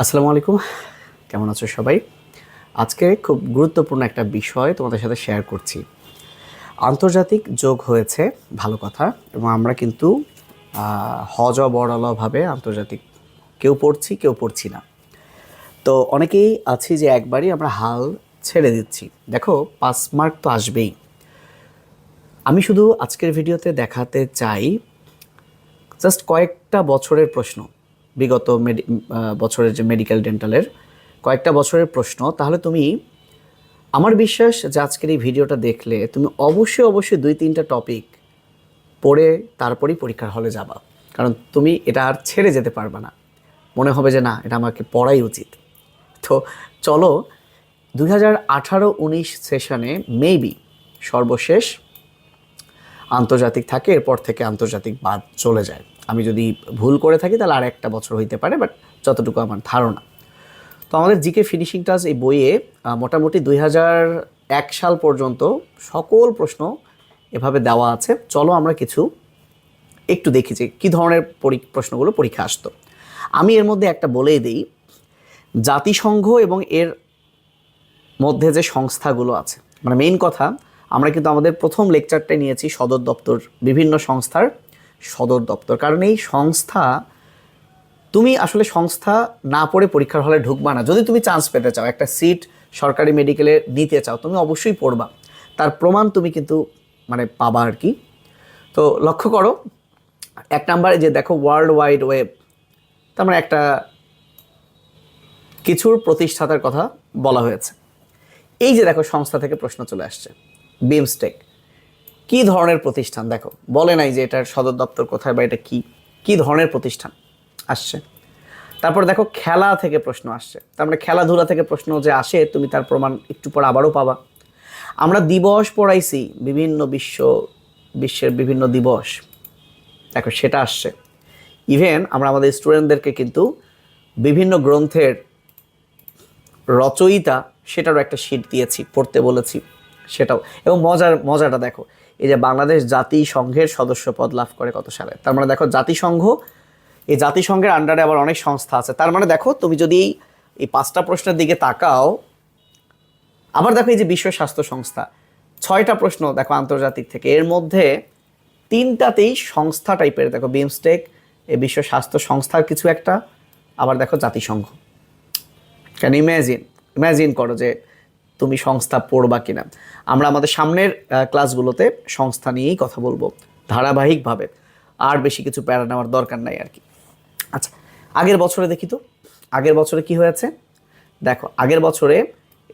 আসসালামু আলাইকুম। কেমন আছো সবাই? আজকে খুব গুরুত্বপূর্ণ একটা বিষয় তোমাদের সাথে শেয়ার করছি। আন্তর্জাতিক যোগ হয়েছে, ভালো কথা, এবং আমরা কিন্তু হজ বড়লভাবে আন্তর্জাতিক কেউ পড়ছি কেউ পড়ছি না। তো অনেকেই আছি যে একবারই আমরা হাল ছেড়ে দিচ্ছি। দেখো পাস মার্ক তো আসবেই। আমি শুধু আজকের ভিডিওতে দেখাতে চাই জাস্ট কয়েকটা বছরের প্রশ্ন। বিগত বছরের যে মেডিকেল ডেন্টালের কয়েকটা বছরের প্রশ্ন, তাহলে তুমি, আমার বিশ্বাস যে আজকের এই ভিডিওটা দেখলে তুমি অবশ্যই অবশ্যই দুই, তিনটা টপিক পড়ে তারপরেই পরীক্ষার হলে যাবা। কারণ তুমি এটা আর ছেড়ে যেতে পারবে না। মনে হবে যে না, এটা আমাকে পড়াই উচিত। তো চলো, দুই হাজার আঠারো, উনিশ সেশনে মেবি সর্বশেষ আন্তর্জাতিক থাকে, এরপর থেকে আন্তর্জাতিক বাদ চলে যায়। আমি যদি ভুল করে থাকি, তাহলে আর একটা বছর হইতে পারে বাট যতটুকু আমার ধারণা। তো আমাদের জিকে ফিনিশিং টাচ এই বইয়ে মোটামুটি দুই এক সাল পর্যন্ত সকল প্রশ্ন এভাবে দেওয়া আছে। চলো আমরা কিছু একটু দেখি যে কী ধরনের পরি- প্রশ্নগুলো পরীক্ষা আসতো। আমি এর মধ্যে একটা বলেই দিই, জাতিসংঘ এবং এর মধ্যে যে সংস্থাগুলো আছে মানে মেইন কথা আমরা কিন্তু আমাদের প্রথম লেকচারটাই নিয়েছি সদর দপ্তর, বিভিন্ন সংস্থার সদর দপ্তর। কারণ এই সংস্থা, তুমি আসলে সংস্থা না পড়ে পরীক্ষার হলে ঢুকবা না। যদি তুমি চান্স পেতে চাও, একটা সিট সরকারি মেডিকেলে নিতে চাও, তুমি অবশ্যই পড়বা। তার প্রমাণ তুমি কিন্তু মানে পাবা আর কি। তো লক্ষ্য করো, এক নাম্বারে যে দেখো ওয়ার্ল্ড ওয়াইড ওয়েব তার মানে একটা কিছুর প্রতিষ্ঠাতার কথা বলা হয়েছে। এই যে দেখো সংস্থা থেকে প্রশ্ন চলে আসছে। বিমস্টেক। কি ধরনের প্রতিষ্ঠান? দেখো, বলে নাই যে এটার সদর দপ্তর কোথায় বা এটা কি। কি ধরনের প্রতিষ্ঠান? আসছে। তারপর দেখো, খেলা থেকে প্রশ্ন আসছে। তার মানে খেলাধুলা থেকে প্রশ্ন যে আসে, তুমি তার প্রমাণ একটু পর আবারও পাবা। আমরা দিবস পড়াইছি, বিভিন্ন বিশ্ব, বিশ্বের বিভিন্ন দিবস। দেখো, সেটা আসছে। ইভেন আমরা আমাদের স্টুডেন্টদেরকে কিন্তু বিভিন্ন গ্রন্থের রচয়িতা, সেটারও একটা শিট দিয়েছি, পড়তে বলেছি। সেটাও। এবং মজার, মজাটা দেখো, এই যে বাংলাদেশ জাতিসংঘের সদস্য পদ লাভ করে কত সালে? তার মানে দেখো, জাতিসংঘ, এই জাতিসংঘের আন্ডারে আবার অনেক সংস্থা আছে। তার মানে দেখো, তুমি যদি এই- এই পাঁচটা প্রশ্নের দিকে তাকাও, আবার দেখো এই যে বিশ্ব স্বাস্থ্য সংস্থা, ছয়টা প্রশ্ন দেখো আন্তর্জাতিক থেকে। এর মধ্যে তিনটাতেই সংস্থা টাইপের দেখো বিমস্টেক এই বিশ্ব স্বাস্থ্য সংস্থার কিছু একটা, আবার দেখো জাতিসংঘ। ক্যান ইম্যাজিন ইম্যাজিন করো যে তুমি সংস্থা পড়বা কিনা। আমরা আমাদের সামনের ক্লাসগুলোতে সংস্থা নিয়েই কথা বলব, ধারাবাহিকভাবে। আর বেশি কিছু প্যারা নেওয়ার দরকার নাই আর কি। আচ্ছা আগের বছরে দেখি তো। আগের বছরে কি হয়েছে? দেখো, আগের বছরে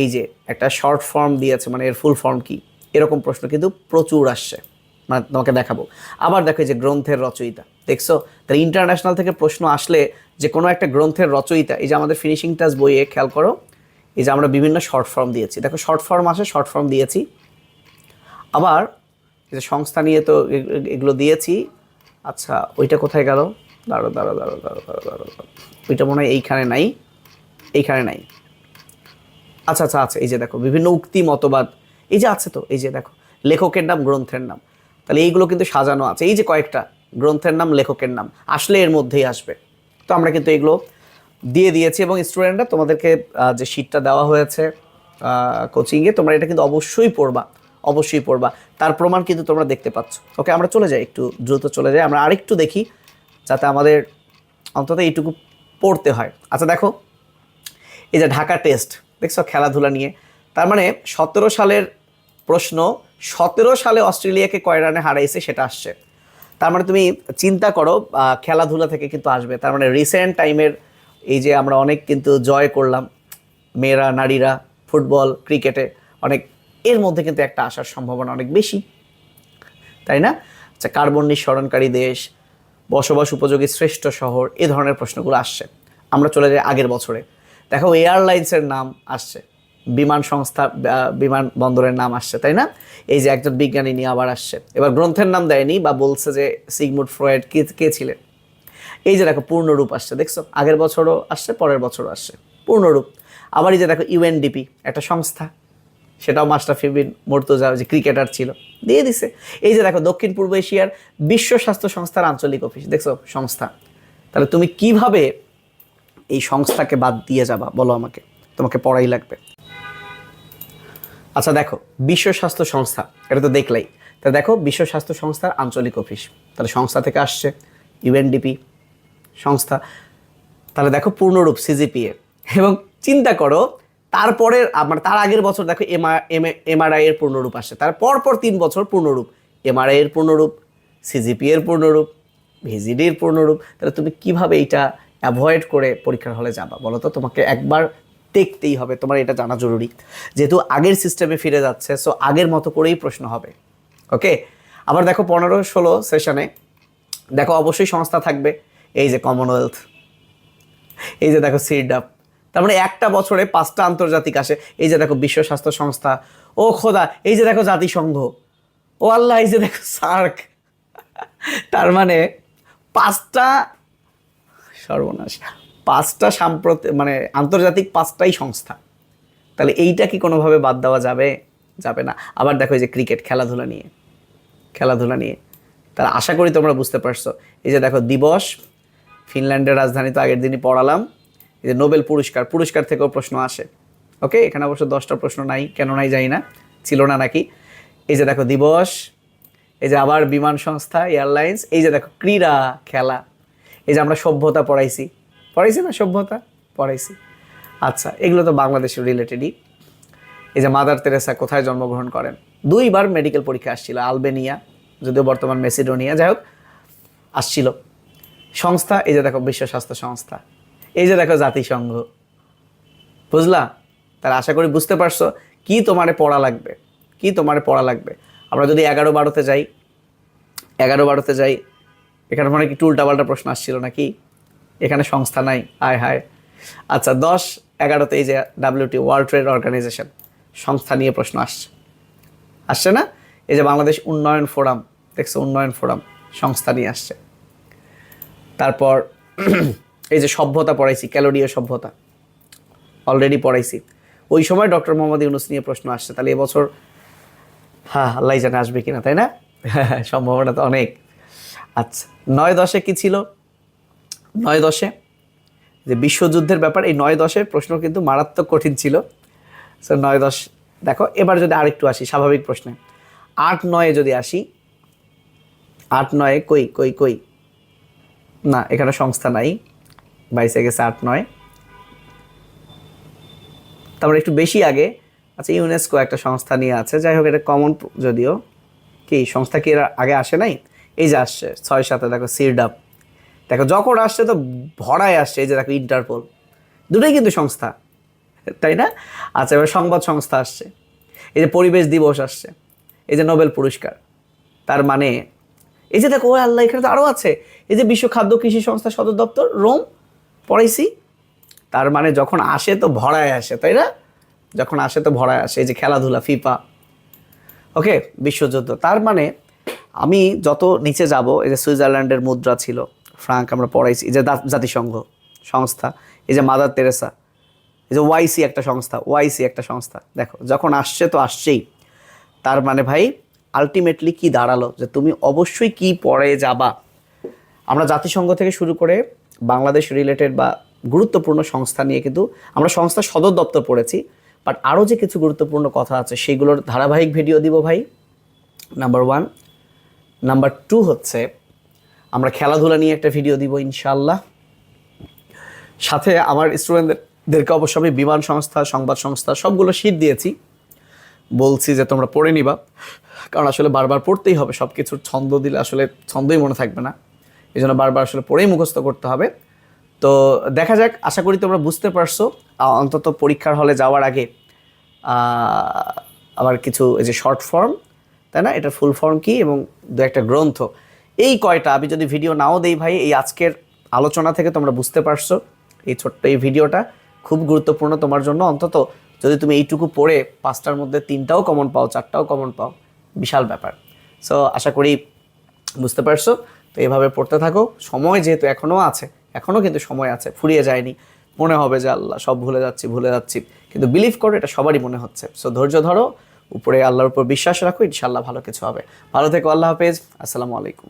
এই যে একটা শর্ট ফর্ম দিয়েছে মানে এর ফুল ফর্ম কি? এরকম প্রশ্ন কিন্তু প্রচুর আসছে। মানে তোমাকে দেখাবো। আবার দেখো যে গ্রন্থের রচয়িতা। দেখছ? তাহলে ইন্টারন্যাশনাল থেকে প্রশ্ন আসলে যে কোনো একটা গ্রন্থের রচয়িতা, এই যে আমাদের ফিনিশিং টাচ বইয়ে খেয়াল করো এই যে আমরা বিভিন্ন শর্ট ফর্ম দিয়েছি। দেখো শর্ট ফর্ম আসে শর্ট ফর্ম দিয়েছি। আবার এই যে সংস্থা নিয়ে তো এগুলো দিয়েছি। আচ্ছা ওইটা কোথায় গেল? দাঁড়ো দাঁড়ো দাঁড়ো দাঁড়ো দাঁড়ো দাঁড়ো দাঁড়ো। ওইটা মনে হয় এইখানে নাই। এইখানে নাই। আচ্ছা আচ্ছা আচ্ছা এই যে দেখো, বিভিন্ন উক্তি, মতবাদ। এই যে আছে তো, এই যে দেখো, লেখকের নাম, গ্রন্থের নাম। তাহলে এইগুলো কিন্তু সাজানো আছে। এই যে কয়েকটা, গ্রন্থের নাম, লেখকের নাম। আসলে এর মধ্যেই আসবে। তো আমরা কিন্তু এগুলো দিয়ে দিয়েছি এবং স্টুডেন্টরা তোমাদেরকে যে শিটটা দেওয়া হয়েছে কোচিংয়ে তোমরা এটা কিন্তু অবশ্যই পড়বা অবশ্যই পড়বা। তার প্রমাণ কিন্তু তোমরা দেখতে পাচ্ছ। ওকে আমরা চলে যাই, একটু দ্রুত চলে যাই। আমরা আরেকটু দেখি, যাতে আমাদের অন্তত এইটুকু পড়তে হয়। আচ্ছা দেখো, এই যে ঢাকা টেস্ট দেখছ খেলাধুলা নিয়ে। তার মানে সতেরো সালের প্রশ্ন, সতেরো সালে অস্ট্রেলিয়াকে কয় রানে হারাইছে সেটা আসছে। তার মানে তুমি চিন্তা করো খেলাধুলা থেকে কিন্তু আসবে। তার মানে রিসেন্ট টাইমের এই যে আমরা অনেক কিন্তু জয় করলাম, মেয়েরা, নারীরা, ফুটবল, ক্রিকেটে অনেক, এর মধ্যে কিন্তু একটা আসার সম্ভাবনা অনেক বেশি, তাই না? আচ্ছা কার্বন নিঃসরণকারী দেশ, বসবাস উপযোগী শ্রেষ্ঠ শহর, এ ধরনের প্রশ্নগুলো আসছে। আমরা চলে যাই আগের বছরে। দেখো, এয়ারলাইন্সের নাম আসছে, বিমান সংস্থা বিমান বন্দরের নাম আসছে, তাই না? এই যে একজন বিজ্ঞানী নিয়ে আবার আসছে। এবার গ্রন্থের নাম দেয়নি বা বলছে যে সিগমুড ফ্রয়েড কে কে ছিলেন? এই যে দেখো, পূর্ণরূপ আসছে, দেখছ? আগের বছরও আসছে, পরের বছরও আসছে। পূর্ণরূপ। আবার এই যে দেখো ইউএনডিপি একটা সংস্থা। সেটাও মাস্টাফি বিন মুর্তজা যে ক্রিকেটার ছিল, দিয়ে দিছে। এই যে দেখো, দক্ষিণ পূর্ব এশিয়ার বিশ্ব স্বাস্থ্য সংস্থার আঞ্চলিক অফিস দেখছ? সংস্থা। তাহলে তুমি কীভাবে এই সংস্থাকে বাদ দিয়ে যাবা, বলো আমাকে। তোমাকে পড়াই লাগবে। আচ্ছা দেখো, বিশ্ব স্বাস্থ্য সংস্থা, এটা তো দেখলেই। তা দেখো, বিশ্ব স্বাস্থ্য সংস্থার আঞ্চলিক অফিস তাহলে সংস্থা থেকে আসছে ইউএনডিপি সংস্থা, তাহলে দেখো পূর্ণরূপ সিজিপিএ এবং চিন্তা করো, তারপরের মানে তার আগের বছর দেখো এমআরআই এর পূর্ণরূপ আসে, তার পরপর তিন বছর পূর্ণরূপ। এমআরআই এর পূর্ণরূপ সিজিপি এর পূর্ণরূপ ভিজিডির পূর্ণরূপ, তাহলে তুমি কীভাবে এইটা অ্যাভয়েড করে পরীক্ষার হলে যাবা বলো তো? তোমাকে একবার দেখতেই হবে, তোমার এটা জানা জরুরি। যেহেতু আগের সিস্টেমে ফিরে যাচ্ছে সো আগের মতো করেই প্রশ্ন হবে। ওকে আবার দেখো পনেরো ষোলো সেশনে দেখো অবশ্যই সংস্থা থাকবে। এই যে কমনওয়েলথ এই যে দেখো সিরডাপ তার মানে একটা বছরে পাঁচটা আন্তর্জাতিক আসে। এই যে দেখো বিশ্ব স্বাস্থ্য সংস্থা, ও খোদা, এই যে দেখো জাতিসংঘ, ও আল্লাহ, এই যে দেখো সার্ক, তার মানে পাঁচটা, সর্বনাশ, পাঁচটা সাম্প্রত মানে আন্তর্জাতিক পাঁচটাই সংস্থা। তাহলে এইটা কি কোনোভাবে বাদ দেওয়া যাবে? যাবে না। আবার দেখো এই যে ক্রিকেট, খেলাধুলা নিয়ে খেলাধুলা নিয়ে, তাহলে আশা করি তোমরা বুঝতে পারছ। এই যে দেখো দিবস ফিনল্যান্ডের রাজধানী তো আগের দিনই পড়ালাম। এই যে নোবেল পুরস্কার পুরস্কার থেকেও প্রশ্ন আসে। ওকে, এখানে অবশ্য দশটা প্রশ্ন নাই, কেন নাই জানি না, ছিল না নাকি? এই যে দেখো দিবস, এই যে আবার বিমান সংস্থা, এয়ারলাইন্স, এই যে দেখো ক্রীড়া খেলা। এই যে আমরা সভ্যতা পড়াইছি। পড়াইছি না সভ্যতা? পড়াইছি। আচ্ছা এগুলো তো বাংলাদেশের রিলেটেডই এই যে মাদার তেরেসা কোথায় জন্মগ্রহণ করেন? দুইবার মেডিকেল পরীক্ষা আসছিল, আলবেনিয়া, যদিও বর্তমান মেসিডোনিয়া। যাই হোক, আসছিল। সংস্থা, এই যে দেখো বিশ্ব স্বাস্থ্য সংস্থা, এই যে দেখো জাতিসংঘ, বুঝলা? তাহলে আশা করি বুঝতে পারছ কি তোমারে পড়া লাগবে, কি তোমারে পড়া লাগবে। আমরা যদি এগারো বারোতে যাই, এগারো বারোতে যাই, এখানে মানে কি টুলটাপাল্টা প্রশ্ন আসছিল নাকি? এখানে সংস্থা নাই, হায় হায়। আচ্ছা দশ এগারোতে এই যে ডাব্লিউটি, ওয়ার্ল্ড ট্রেড অর্গানাইজেশন, সংস্থা নিয়ে প্রশ্ন আসছে। আসছে না? এই যে বাংলাদেশ উন্নয়ন ফোরাম, দেখছ উন্নয়ন ফোরাম, সংস্থা নিয়ে আসছে। তারপর এই যে সভ্যতা পড়াইছি, ক্যালোরিয়া সভ্যতা অলরেডি পড়াইছি। ওই সময় ডক্টর মোহাম্মদ ইউনুস নিয়ে প্রশ্ন আসছে, তাহলে এবছর হ্যাঁ আল্লাহ জানে আসবে কিনা, তাই না? সম্ভাবনা তো অনেক। আচ্ছা নয় দশে কি ছিল? নয় দশে, যে বিশ্বযুদ্ধের ব্যাপার, এই নয় দশের প্রশ্ন কিন্তু মারাত্মক কঠিন ছিল। সো নয় দশ, দেখো, এবার যদি আরেকটু আসি, স্বাভাবিক প্রশ্নে। আট নয়ে যদি আসি, আট নয়ে কই কই কই? না, এখানে সংস্থা নাই। বাইশে গেছে আট নয়। তারপরে একটু বেশি আগে আচ্ছা ইউনেস্কো একটা সংস্থা নিয়ে আছে। যাই হোক, এটা কমন যদিও। কি, সংস্থা কি এর আগে আসে নাই? এই যে আসছে, ছয় সাথে দেখো সিরডাপ দেখো, যখন আসছে তো ভরায় আসছে, এই যে দেখো ইন্টারপোল দুটোই কিন্তু সংস্থা, তাই না? আচ্ছা এবার সংবাদ সংস্থা আসছে। এই যে পরিবেশ দিবস আসছে। এই যে নোবেল পুরস্কার। তার মানে এই যে দেখো, ও আল্লাহ, এখানে তো আরও আছে। এই যে বিশ্ব খাদ্য কৃষি সংস্থা সদর দপ্তর, রোম, পড়াইছি। তার মানে যখন আসে তো ভরায় আসে, তাই না? যখন আসে তো ভরায় আসে। এই যে খেলাধুলা, ফিফা। ওকে, বিশ্বযুদ্ধ। তার মানে আমি যত নিচে যাব, এই যে সুইজারল্যান্ডের মুদ্রা ছিল, ফ্রাঙ্ক, আমরা পড়াইছি। এই যে জাতিসংঘ সংস্থা, এই যে মাদার তেরেসা। এই যে ওয়াইসি একটা সংস্থা, ওয়াইসি একটা সংস্থা। দেখো, যখন আসছে তো আসছেই। তার মানে ভাই আলটিমেটলি কি দাঁড়াল? যে তুমি অবশ্যই কি পড়ে যাবা? আমরা জাতিসংঘ থেকে শুরু করে বাংলাদেশ রিলেটেড বা গুরুত্বপূর্ণ সংস্থা নিয়ে কিন্তু আমরা সংস্থার সদর দপ্তর পড়েছি। বাট আরও যে কিছু গুরুত্বপূর্ণ কথা আছে, সেগুলোর ধারাবাহিক ভিডিও দিব ভাই। নাম্বার ওয়ান নাম্বার টু হচ্ছে, আমরা খেলাধুলা নিয়ে একটা ভিডিও দিব ইনশাল্লাহ সাথে আমার স্টুডেন্টদেরকে অবশ্য আমি বিমান সংস্থা, সংবাদ সংস্থা সবগুলো শীট দিয়েছি। বলছি যে তোমরা পড়ে নিবা। কারণ আসলে বারবার পড়তেই হবে সব কিছুর ছন্দ দিলে আসলে ছন্দই মনে থাকবে না। এই জন্য বারবার আসলে পড়েই মুখস্থ করতে হবে। তো দেখা যাক, আশা করি তোমরা বুঝতে পারছ। অন্তত পরীক্ষার হলে যাওয়ার আগে আবার কিছু এই যে শর্ট ফর্ম তাই না? এটা ফুল ফর্ম কি এবং দু একটা গ্রন্থ। এই কয়টা আমি যদি ভিডিও নাও দেই ভাই, এই আজকের আলোচনা থেকে তোমরা বুঝতে পারছ। এই ছোট্ট এই ভিডিওটা খুব গুরুত্বপূর্ণ তোমার জন্য। অন্তত যদি তুমি এইটুকু পড়ে পাঁচটার মধ্যে তিনটাও কমন পাও, চারটাও কমন পাও, বিশাল ব্যাপার। সো আশা করি বুঝতে পারছ? তো এভাবে পড়তে থাকো। সময় যেহেতু এখনও আছে এখনও কিন্তু সময় আছে, ফুরিয়ে যায়নি। মনে হবে যে আল্লাহ, সব ভুলে যাচ্ছি ভুলে যাচ্ছি। কিন্তু বিলিভ করো, এটা সবারই মনে হচ্ছে। সো ধৈর্য ধরো, উপরে আল্লাহর উপর বিশ্বাস রাখো ইনশাল্লাহ ভালো কিছু হবে। ভালো থেকো, আল্লাহ হাফেজ। আসসালামু আলাইকুম।